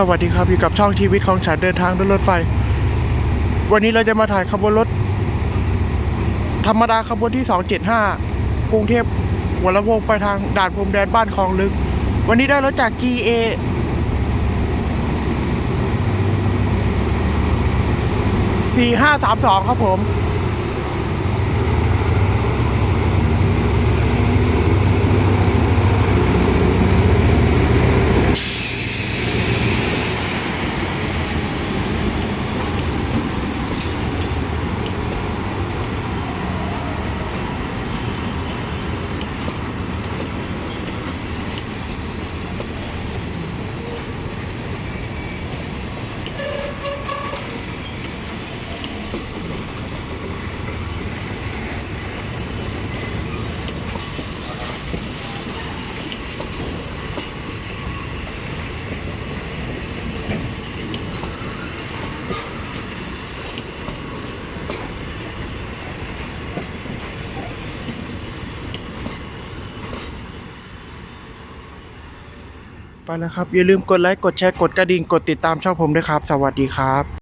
สวัสดีครับอยู่กับช่องชีวิตของฉันเดินทางด้วยรถไฟ วันนี้เราจะมาถ่ายขบวนรถ ธรรมดาขบวนที่ 275 กรุงเทพหัวลำโพงไปทางด่านพรมแดนบ้านคลองลึก วันนี้ได้รถจาก GA 4532ครับผม ไปแล้วครับ อย่าลืมกดไลค์ กดแชร์ กดกระดิ่ง กดติดตามช่องผมด้วยครับ สวัสดีครับ